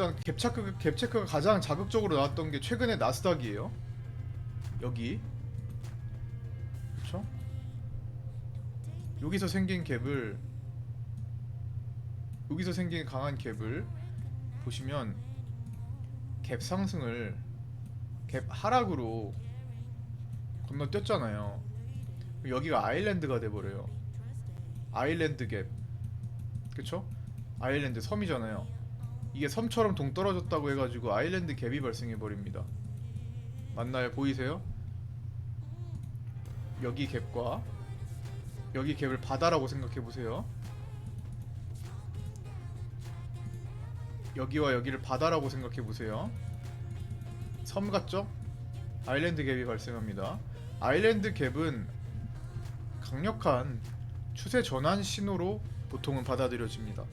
일단 갭 체크 갭 체크가 가장 자극적으로 나왔던 게 최근에 나스닥이에요. 여기 그렇죠? 여기서 생긴 갭을 여기서 생긴 강한 갭을 보시면 갭 상승을 갭 하락으로 건너뛰었잖아요. 여기가 아일랜드가 돼버려요. 아일랜드 갭, 그쵸? 아일랜드 섬이잖아요. 이게 섬처럼 동떨어졌다고 해가지고 아일랜드 갭이 발생해 버립니다. 맞나요? 보이세요? 여기 갭과 여기 갭을 바다라고 생각해 보세요. 여기와 여기를 바다라고 생각해 보세요. 섬 같죠? 아일랜드 갭이 발생합니다. 아일랜드 갭은 강력한 추세 전환 신호로 보통은 받아들여집니다.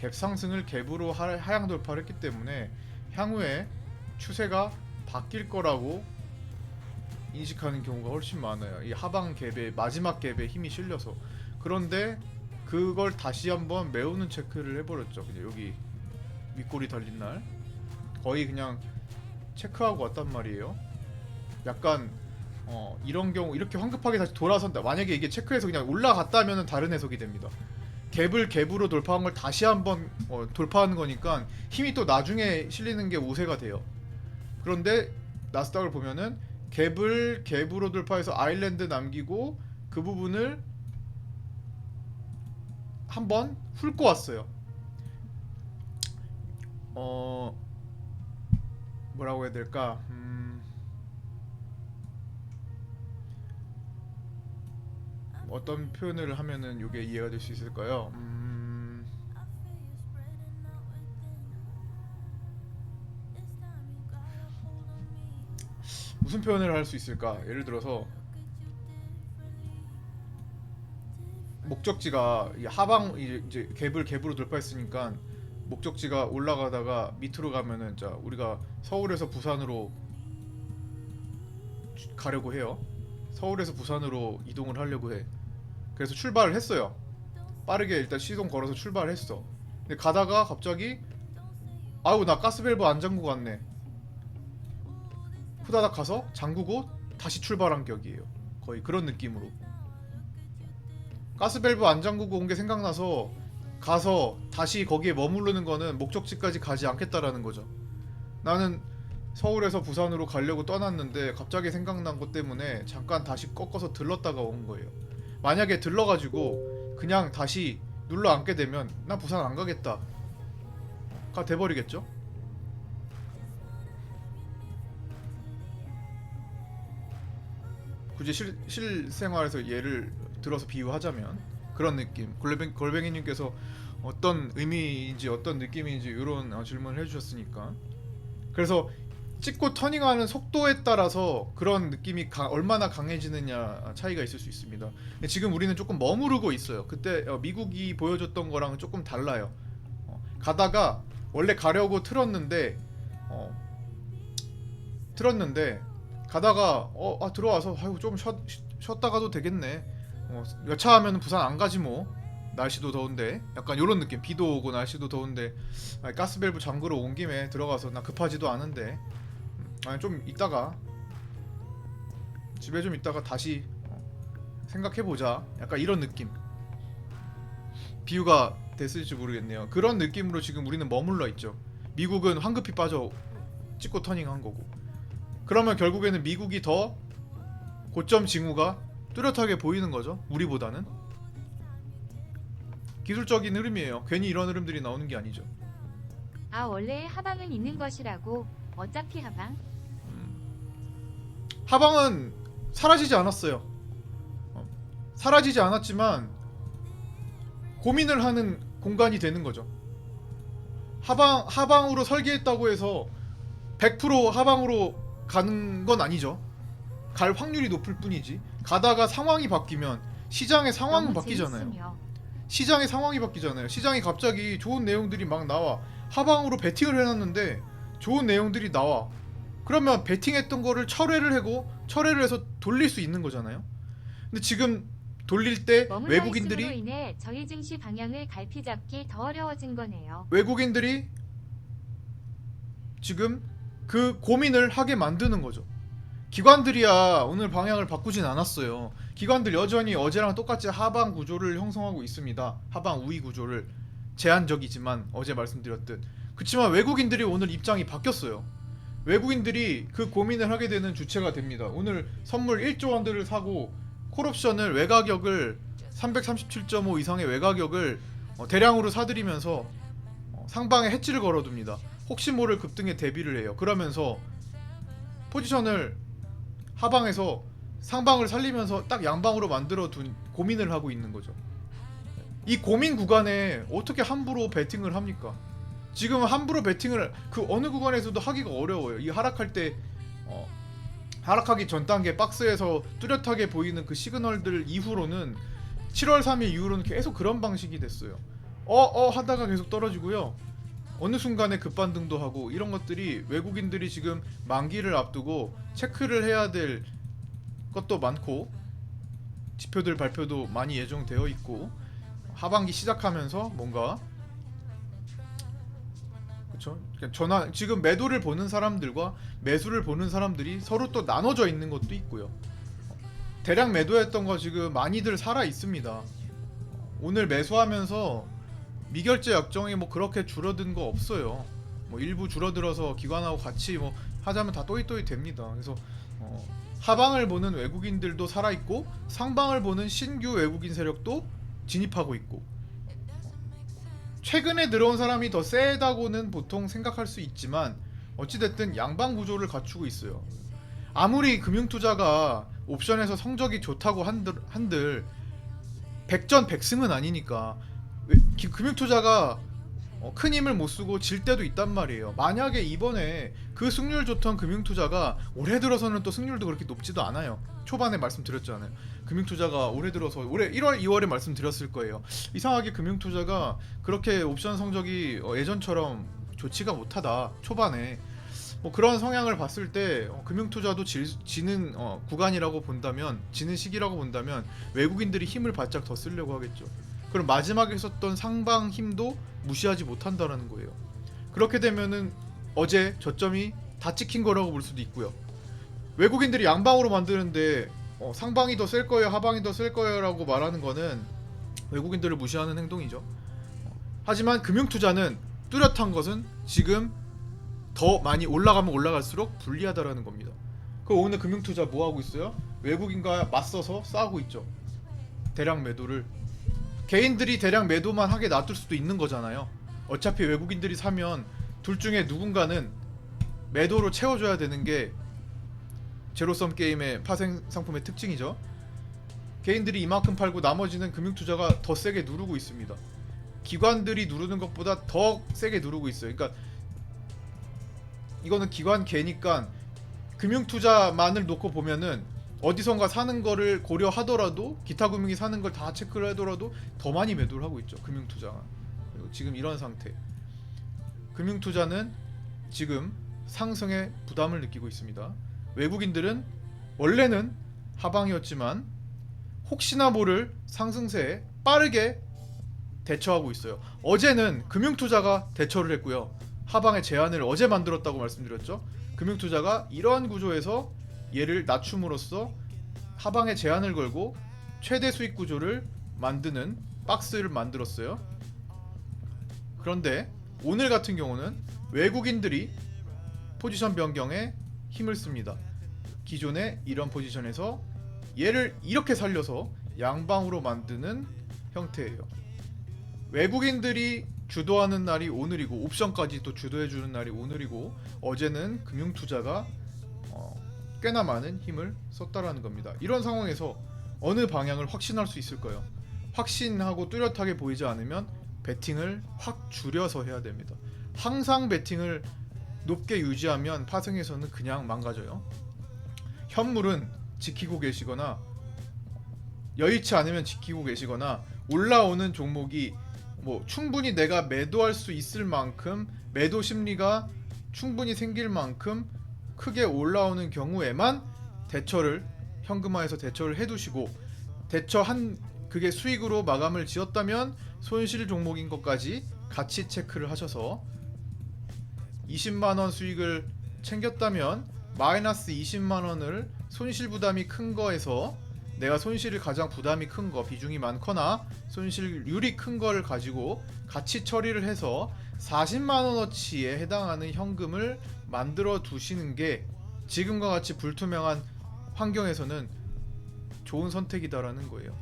갭 상승을 갭으로 하- 하향 돌파를 했기 때문에 향후에 추세가 바뀔 거라고 인식하는 경우가 훨씬 많아요. 이 하방 갭의 마지막 갭에 힘이 실려서 그런데 그걸 다시 한번 메우는 체크를 해버렸죠. 그냥 여기 윗골이 달린 날 거의 그냥 체크하고 왔단 말이에요. 약간 어, 이런 경우 이렇게 황급하게 다시 돌아선다. 만약에 이게 체크해서 그냥 올라갔다면 다른 해석이 됩니다. 갭을 갭으로 돌파한 걸 다시 한번 어, 돌파하는 거니까 힘이 또 나중에 실리는 게 우세가 돼요. 그런데 나스닥을 보면은 갭을 갭으로 돌파해서 아일랜드 남기고 그 부분을 한번 훑고 왔어요. 어 뭐라고 해야 될까? 음, 어떤 표현을 하면은 이게 이해가 될 수 있을까요? 음, 무슨 표현을 할 수 있을까? 예를 들어서 목적지가 이 하방 이제 갭을 갭으로 돌파했으니까 목적지가 올라가다가 밑으로 가면은 자 우리가 서울에서 부산으로 주- 가려고 해요. 서울에서 부산으로 이동을 하려고 해. 그래서 출발을 했어요. 빠르게 일단 시동 걸어서 출발을 했어. 근데 가다가 갑자기 아유 나 가스밸브 안 잠그고 왔네. 후다닥 가서 잠그고 다시 출발한 격이에요. 거의 그런 느낌으로. 가스밸브 안 잠그고 온 게 생각나서 가서 다시 거기에 머무르는 거는 목적지까지 가지 않겠다라는 거죠. 나는 서울에서 부산으로 가려고 떠났는데 갑자기 생각난 것 때문에 잠깐 다시 꺾어서 들렀다가 온 거예요. 만약에 들러가지고 그냥 다시 눌러 앉게 되면 나 부산 안 가겠다. 가 돼버리겠죠? 굳이 실, 실생활에서 예를 들어서 비유하자면 그런 느낌. 골뱅, 골뱅이님께서 어떤 의미인지 어떤 느낌인지 이런 어, 질문을 해주셨으니까 그래서 찍고 터닝하는 속도에 따라서 그런 느낌이 가- 얼마나 강해지느냐 차이가 있을 수 있습니다. 지금 우리는 조금 머무르고 있어요. 그때 어, 미국이 보여줬던 거랑은 조금 달라요. 어, 가다가 원래 가려고 틀었는데 어, 틀었는데 가다가 어 아, 들어와서 아유 좀 쉬, 쉬었다가도 되겠네. 어, 여차하면 부산 안 가지 뭐. 날씨도 더운데 약간 이런 느낌 비도 오고 날씨도 더운데 아, 가스밸브 잠그러 온 김에 들어가서 나 급하지도 않은데 음, 아니 좀 이따가. 집에 좀 있다가 다시 어, 생각해보자. 약간 이런 느낌. 비유가 됐을지 모르겠네요. 그런 느낌으로 지금 우리는 머물러 있죠. 미국은 황급히 빠져 찍고 터닝한 거고. 그러면 결국에는 미국이 더 고점 징후가 뚜렷하게 보이는 거죠? 우리보다는? 기술적인 흐름이에요. 괜히 이런 흐름들이 나오는 게 아니죠. 아 원래 하방은 있는 것이라고. 어차피 하방 하방은 사라지지 않았어요. 어, 사라지지 않았지만 고민을 하는 공간이 되는 거죠. 하방 하방으로 설계했다고 해서 100% 하방으로 가는 건 아니죠. 갈 확률이 높을 뿐이지. 가다가 상황이 바뀌면 시장의 상황은 바뀌잖아요. 시장의 상황이 바뀌잖아요. 시장이 갑자기 좋은 내용들이 막 나와. 하방으로 베팅을 해놨는데 좋은 내용들이 나와. 그러면 베팅했던 거를 철회를 하고 철회를 해서 돌릴 수 있는 거잖아요. 근데 지금 돌릴 때 외국인들이 인해 저희 증시 방향을 갈피 잡기 더 어려워진 거네요. 외국인들이 지금 그 고민을 하게 만드는 거죠. 기관들이야 오늘 방향을 바꾸진 않았어요. 기관들 여전히 어제랑 똑같이 하방 구조를 형성하고 있습니다. 하방 우위 구조를 제한적이지만 어제 말씀드렸듯 그렇지만 외국인들이 오늘 입장이 바뀌었어요. 외국인들이 그 고민을 하게 되는 주체가 됩니다. 오늘 선물 1조 원들을 사고 콜옵션을 외가격을 337.5 이상의 외가격을 어, 대량으로 사들이면서 어, 상방에 해치를 걸어둡니다. 혹시 모를 급등에 대비를 해요. 그러면서 포지션을 하방에서 상방을 살리면서 딱 양방으로 만들어 둔 고민을 하고 있는 거죠. 이 고민 구간에 어떻게 함부로 베팅을 합니까? 지금 함부로 베팅을 그 어느 구간에서도 하기가 어려워요. 이 하락할 때 어, 하락하기 전 단계 박스에서 뚜렷하게 보이는 그 시그널들 이후로는 7월 3일 이후로는 계속 그런 방식이 됐어요. 어 어 하다가 계속 떨어지고요. 어느 순간에 급반등도 하고 이런 것들이 외국인들이 지금 만기를 앞두고 체크를 해야 될 것도 많고 지표들 발표도 많이 예정되어 있고 하반기 시작하면서 뭔가 그렇죠. 전환 지금 매도를 보는 사람들과 매수를 보는 사람들이 서로 또 나눠져 있는 것도 있고요. 대량 매도했던 거 지금 많이들 살아 있습니다. 오늘 매수하면서 미결제 약정이 뭐 그렇게 줄어든 거 없어요. 뭐 일부 줄어들어서 기관하고 같이 뭐 하자면 다 또이또이 됩니다. 그래서 어, 하방을 보는 외국인들도 살아 있고 상방을 보는 신규 외국인 세력도 진입하고 있고 최근에 들어온 사람이 더 세다고는 보통 생각할 수 있지만 어찌됐든 양방 구조를 갖추고 있어요. 아무리 금융투자가 옵션에서 성적이 좋다고 한들, 한들 백전백승은 아니니까 왜- 기- 금융투자가 어, 큰 힘을 못 쓰고 질 때도 있단 말이에요. 만약에 이번에 그 승률 좋던 금융투자가 올해 들어서는 또 승률도 그렇게 높지도 않아요. 초반에 말씀드렸잖아요. 금융투자가 올해 들어서 올해 1월, 2월에 말씀드렸을 거예요. 이상하게 금융투자가 그렇게 옵션 성적이 어, 예전처럼 좋지가 못하다. 초반에 뭐 그런 성향을 봤을 때 어, 금융투자도 질, 지는 어, 구간이라고 본다면 지는 시기라고 본다면 외국인들이 힘을 바짝 더 쓰려고 하겠죠. 그럼 마지막에 썼던 상방 힘도 무시하지 못한다라는 거예요. 그렇게 되면은 어제 저점이 다 찍힌 거라고 볼 수도 있고요. 외국인들이 양방으로 만드는데 어, 상방이 더셀 거예요, 하방이 더셀 거예요라고 말하는 거는 외국인들을 무시하는 행동이죠. 어, 하지만 금융 투자는 뚜렷한 것은 지금 더 많이 올라가면 올라갈수록 불리하다라는 겁니다. 그 오늘 금융 투자 뭐 하고 있어요? 외국인과 맞서서 싸우고 있죠. 대량 매도를 개인들이 대량 매도만 하게 놔둘 수도 있는 거잖아요. 어차피 외국인들이 사면 둘 중에 누군가는 매도로 채워줘야 되는 게 제로섬 게임의 파생 상품의 특징이죠. 개인들이 이만큼 팔고 나머지는 금융투자가 더 세게 누르고 있습니다. 기관들이 누르는 것보다 더 세게 누르고 있어요. 그러니까 이거는 기관 개니까 금융투자만을 놓고 보면은 어디선가 사는 거를 고려하더라도 기타 금융이 사는 걸 다 체크를 하더라도 더 많이 매도를 하고 있죠 금융 투자가. 그리고 지금 이런 상태. 금융 투자는 지금 상승에 부담을 느끼고 있습니다. 외국인들은 원래는 하방이었지만 혹시나 모를 상승세에 빠르게 대처하고 있어요. 어제는 금융 투자가 대처를 했고요. 하방의 제한을 어제 만들었다고 말씀드렸죠. 금융 투자가 이러한 구조에서 얘를 낮춤으로써 하방에 제한을 걸고 최대 수익 구조를 만드는 박스를 만들었어요. 그런데 오늘 같은 경우는 외국인들이 포지션 변경에 힘을 씁니다. 기존의 이런 포지션에서 얘를 이렇게 살려서 양방으로 만드는 형태예요. 외국인들이 주도하는 날이 오늘이고 옵션까지 또 주도해 주는 날이 오늘이고 어제는 금융 투자가 어, 꽤나 많은 힘을 썼다라는 겁니다. 이런 상황에서 어느 방향을 확신할 수 있을까요? 확신하고 뚜렷하게 보이지 않으면 베팅을 확 줄여서 해야 됩니다. 항상 베팅을 높게 유지하면 파생에서는 그냥 망가져요. 현물은 지키고 계시거나 여의치 않으면 지키고 계시거나 올라오는 종목이 뭐 충분히 내가 매도할 수 있을 만큼 매도 심리가 충분히 생길 만큼 크게 올라오는 경우에만 대처를 현금화해서 대처를 해두시고 대처한 그게 수익으로 마감을 지었다면 손실 종목인 것까지 같이 체크를 하셔서 20만 원 수익을 챙겼다면 마이너스 20만 원을 손실 부담이 큰 거에서 내가 손실이 가장 부담이 큰 거 비중이 많거나 손실률이 큰 거를 가지고 같이 처리를 해서 40만 원어치에 해당하는 현금을 만들어 두시는 게 지금과 같이 불투명한 환경에서는 좋은 선택이다라는 거예요.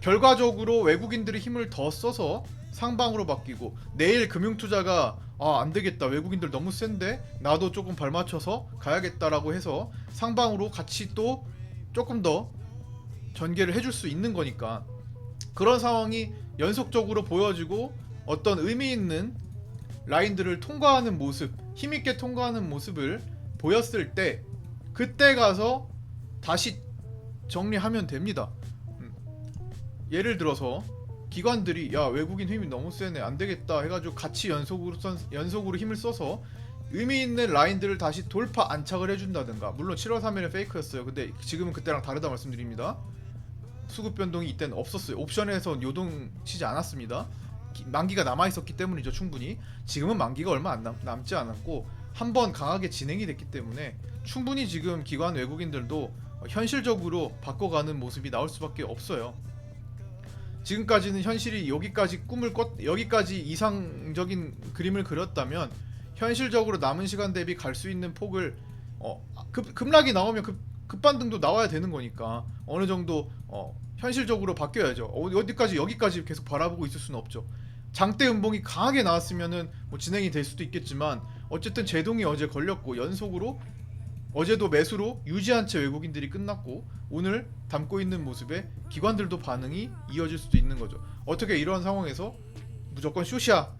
결과적으로 외국인들이 힘을 더 써서 상방으로 바뀌고 내일 금융투자가 아 안되겠다 외국인들 너무 센데 나도 조금 발맞춰서 가야겠다라고 해서 상방으로 같이 또 조금 더 전개를 해줄 수 있는 거니까 그런 상황이 연속적으로 보여지고 어떤 의미 있는 라인들을 통과하는 모습 힘있게 통과하는 모습을 보였을 때 그때 가서 다시 정리하면 됩니다. 음. 예를 들어서 기관들이 야 외국인 힘이 너무 세네 안 되겠다. 해가지고 같이 연속으로 선, 연속으로 힘을 써서 의미 있는 라인들을 다시 돌파 안착을 해준다든가. 물론 7월 3일은 페이크였어요. 근데 지금은 그때랑 다르다 말씀드립니다. 수급 변동이 이때는 없었어요. 옵션에서 요동치지 않았습니다. 기- 만기가 남아 있었기 때문이죠 충분히. 지금은 만기가 얼마 안 남, 남지 않았고 한 번 강하게 진행이 됐기 때문에 충분히 지금 기관 외국인들도 현실적으로 바꿔가는 모습이 나올 수밖에 없어요. 지금까지는 현실이 여기까지 꿈을 꿨 여기까지 이상적인 그림을 그렸다면 현실적으로 남은 시간 대비 갈 수 있는 폭을 어, 급, 급락이 나오면 급, 급반등도 나와야 되는 거니까 어느 정도 어, 현실적으로 바뀌어야죠. 어디, 어디까지 여기까지 계속 바라보고 있을 수는 없죠 장대 음봉이 강하게 나왔으면은 뭐 진행이 될 수도 있겠지만 어쨌든 제동이 어제 걸렸고 연속으로 어제도 매수로 유지한 채 외국인들이 끝났고 오늘 담고 있는 모습에 기관들도 반응이 이어질 수도 있는 거죠. 어떻게 이런 상황에서 무조건 숏이야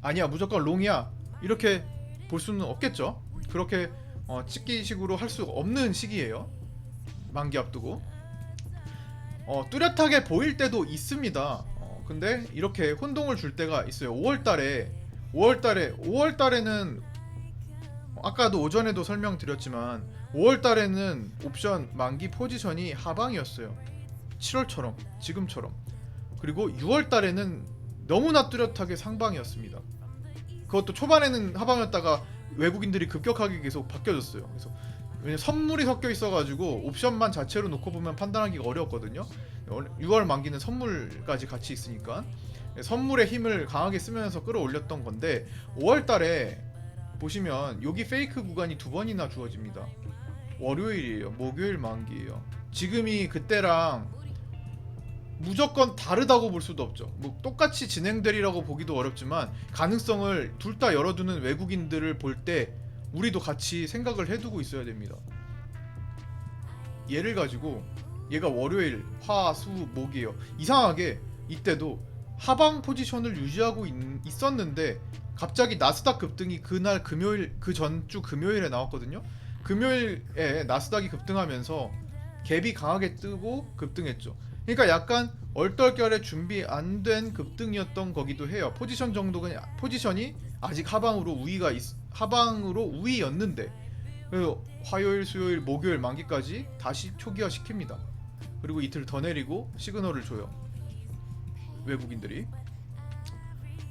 아니야 무조건 롱이야 이렇게 볼 수는 없겠죠. 그렇게 어, 찍기식으로 할 수 없는 시기예요. 만기 앞두고 어, 뚜렷하게 보일 때도 있습니다. 어, 근데 이렇게 혼동을 줄 때가 있어요. 5월달에 5월달에 5월달에는 아까도 오전에도 설명드렸지만 5월달에는 옵션 만기 포지션이 하방이었어요. 7월처럼 지금처럼 그리고 6월달에는 너무나 뚜렷하게 상방이었습니다. 그것도 초반에는 하방이었다가 외국인들이 급격하게 계속 바뀌어졌어요. 그래서 왜냐 선물이 섞여 있어가지고 옵션만 자체로 놓고 보면 판단하기가 어려웠거든요. 6월 만기는 선물까지 같이 있으니까 선물의 힘을 강하게 쓰면서 끌어올렸던 건데 5월달에 보시면 여기 페이크 구간이 두 번이나 주어집니다. 월요일이에요. 목요일 만기예요. 지금이 그때랑 무조건 다르다고 볼 수도 없죠. 뭐 똑같이 진행되리라고 보기도 어렵지만 가능성을 둘 다 열어두는 외국인들을 볼때 우리도 같이 생각을 해두고 있어야 됩니다. 얘를 가지고 얘가 월요일, 화, 수, 목이에요. 이상하게 이때도 하방 포지션을 유지하고 있, 있었는데 갑자기 나스닥 급등이 그날 금요일 그 전주 금요일에 나왔거든요. 금요일에 나스닥이 급등하면서 갭이 강하게 뜨고 급등했죠. 그러니까 약간 얼떨결에 준비 안 된 급등이었던 거기도 해요. 포지션 정도가 포지션이 아직 하방으로 우위가 있, 하방으로 우위였는데 화요일, 수요일, 목요일 만기까지 다시 초기화 시킵니다. 그리고 이틀 더 내리고 시그널을 줘요. 외국인들이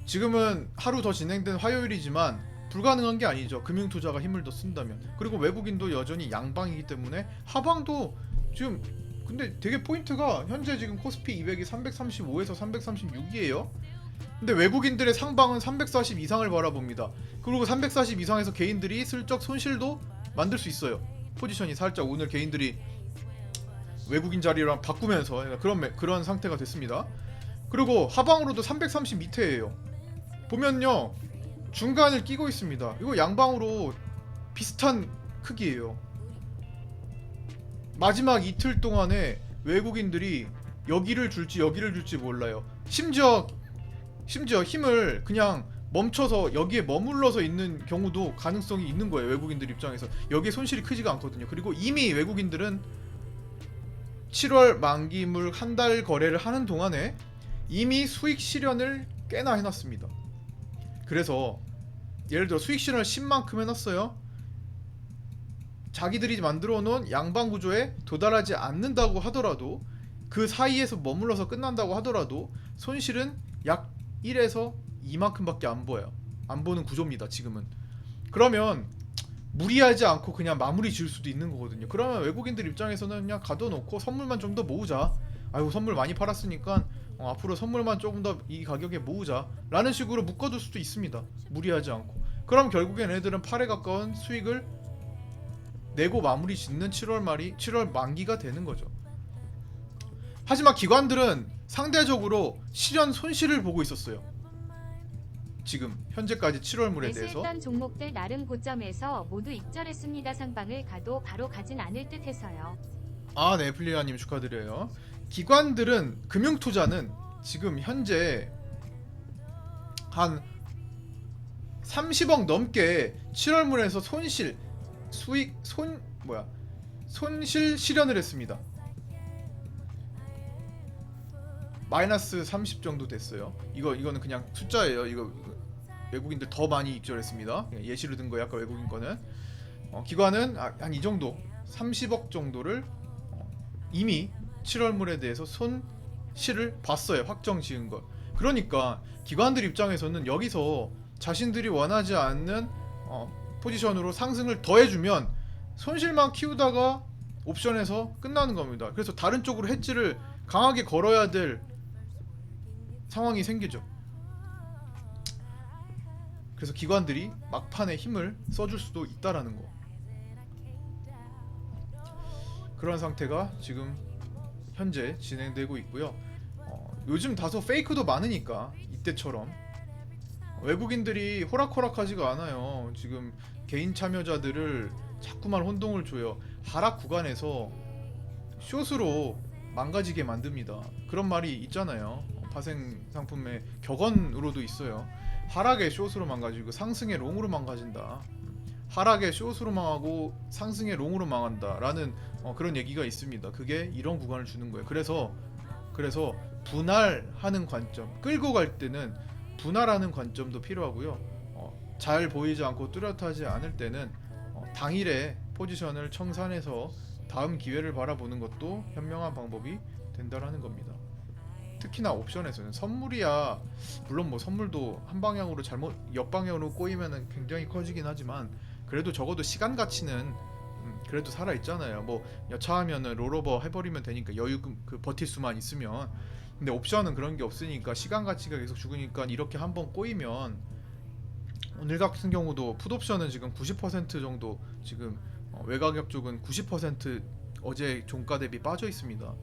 지금은 하루 더 진행된 화요일이지만 불가능한 게 아니죠. 금융 투자가 힘을 더 쓴다면. 그리고 외국인도 여전히 양방이기 때문에 하방도 지금 근데 되게 포인트가 현재 지금 코스피 200이 335에서 336이에요. 근데 외국인들의 상방은 340 이상을 바라봅니다. 그리고 340 이상에서 개인들이 슬쩍 손실도 만들 수 있어요. 포지션이 살짝 오늘 개인들이 외국인 자리랑 바꾸면서 그런 매- 그런 상태가 됐습니다. 그리고 하방으로도 330 밑에예요. 보면요 중간을 끼고 있습니다. 이거 양방으로 비슷한 크기예요. 마지막 이틀 동안에 외국인들이 여기를 줄지 여기를 줄지 몰라요. 심지어 심지어 힘을 그냥 멈춰서 여기에 머물러서 있는 경우도 가능성이 있는 거예요. 외국인들 입장에서 여기에 손실이 크지가 않거든요. 그리고 이미 외국인들은 7월 만기물 한 달 거래를 하는 동안에 이미 수익 실현을 꽤나 해놨습니다. 그래서 예를 들어 수익 실현을 10만큼 해놨어요. 자기들이 만들어 놓은 양방 구조에 도달하지 않는다고 하더라도 그 사이에서 머물러서 끝난다고 하더라도 손실은 약 1에서 2만큼밖에 안 보여요. 안 보는 구조입니다. 지금은. 그러면 무리하지 않고 그냥 마무리 지을 수도 있는 거거든요. 그러면 외국인들 입장에서는 그냥 가둬놓고 선물만 좀 더 모으자. 아이고 선물 많이 팔았으니까 어, 앞으로 선물만 조금 더 이 가격에 모으자 라는 식으로 묶어둘 수도 있습니다. 무리하지 않고. 그럼 결국엔 애들은 8에 가까운 수익을 내고 마무리 짓는 7월 말이 7월 만기가 되는 거죠. 하지만 기관들은 상대적으로 실현 손실을 보고 있었어요. 지금 현재까지 7월물에 대해서 매수했던 종목들 나름 고점에서 모두 익절했습니다. 상방을 가도 바로 가진 않을 듯해서요. 아, 네, 플리아님 축하드려요. 기관들은 금융 투자는 지금 현재 한 30억 넘게 7월물에서 손실 수익 손 뭐야 손실 실현을 했습니다. 마이너스 30 정도 됐어요. 이거 이거는 그냥 숫자예요. 이거 외국인들 더 많이 입절했습니다. 그냥 예시로 든 거예요. 아까 외국인 거는 어, 기관은 한이 정도 30억 정도를 어, 이미 7월물에 대해서 손실을 봤어요. 확정 지은 것. 그러니까 기관들 입장에서는 여기서 자신들이 원하지 않는 어, 포지션으로 상승을 더해주면 손실만 키우다가 옵션에서 끝나는 겁니다. 그래서 다른 쪽으로 해지를 강하게 걸어야 될 상황이 생기죠. 그래서 기관들이 막판에 힘을 써줄 수도 있다라는 거. 그런 상태가 지금 현재 진행되고 있고요. 어, 요즘 다소 페이크도 많으니까 이때처럼 외국인들이 호락호락하지가 않아요. 지금 개인 참여자들을 자꾸만 혼동을 줘요. 하락 구간에서 숏으로 망가지게 만듭니다. 그런 말이 있잖아요. 파생 상품의 격언으로도 있어요. 하락의 숏으로 망가지고 상승의 롱으로 망가진다. 하락의 숏으로 망하고 상승의 롱으로 망한다라는 어, 그런 얘기가 있습니다. 그게 이런 구간을 주는 거예요. 그래서 그래서 분할하는 관점, 끌고 갈 때는 분할하는 관점도 필요하고요. 어, 잘 보이지 않고 뚜렷하지 않을 때는 어, 당일에 포지션을 청산해서 다음 기회를 바라보는 것도 현명한 방법이 된다라는 겁니다. 특히나 옵션에서는 선물이야 물론 뭐 선물도 한 방향으로 잘못 옆 방향으로 꼬이면은 굉장히 커지긴 하지만 그래도 적어도 시간 가치는 음, 그래도 살아 있잖아요. 뭐 여차하면은 롤오버 해버리면 되니까 여유 그, 그 버틸 수만 있으면 근데 옵션은 그런 게 없으니까 시간 가치가 계속 죽으니까 이렇게 한번 꼬이면 오늘 같은 경우도 풋옵션은 지금 90% 정도 지금 어, 외가격 쪽은 90% 어제 종가 대비 빠져 있습니다.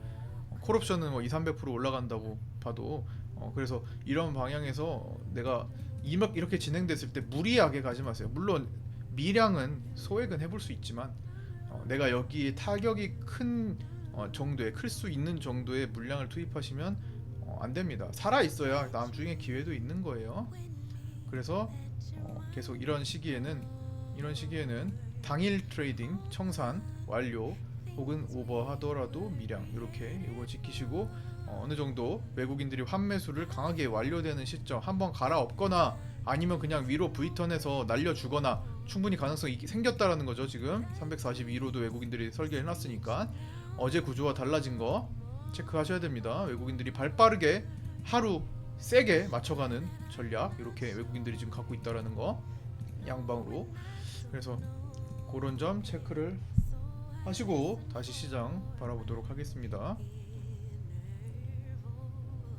어, 콜옵션은 뭐 2, 300% 올라간다고 봐도 어, 그래서 이런 방향에서 내가 이막 이렇게 진행됐을 때 무리하게 가지 마세요. 물론 미량은 소액은 해볼 수 있지만 어, 내가 여기에 타격이 큰 어, 정도의 클 수 있는 정도의 물량을 투입하시면 어, 안 됩니다. 살아 있어야 다음 주에 기회도 있는 거예요. 그래서 어, 계속 이런 시기에는 이런 시기에는 당일 트레이딩 청산 완료 혹은 오버 하더라도 미량 이렇게 이거 지키시고 어, 어느 정도 외국인들이 환매수를 강하게 완료되는 시점 한번 갈아엎거나 아니면 그냥 위로 V턴에서 날려주거나 충분히 가능성이 생겼다라는 거죠 지금. 342로도 외국인들이 설계해놨으니까. 어제 구조와 달라진 거 체크하셔야 됩니다. 외국인들이 발빠르게 하루 세게 맞춰가는 전략 이렇게 외국인들이 지금 갖고 있다라는 거 양방으로. 그래서 그런 점 체크를 하시고 다시 시장 바라보도록 하겠습니다.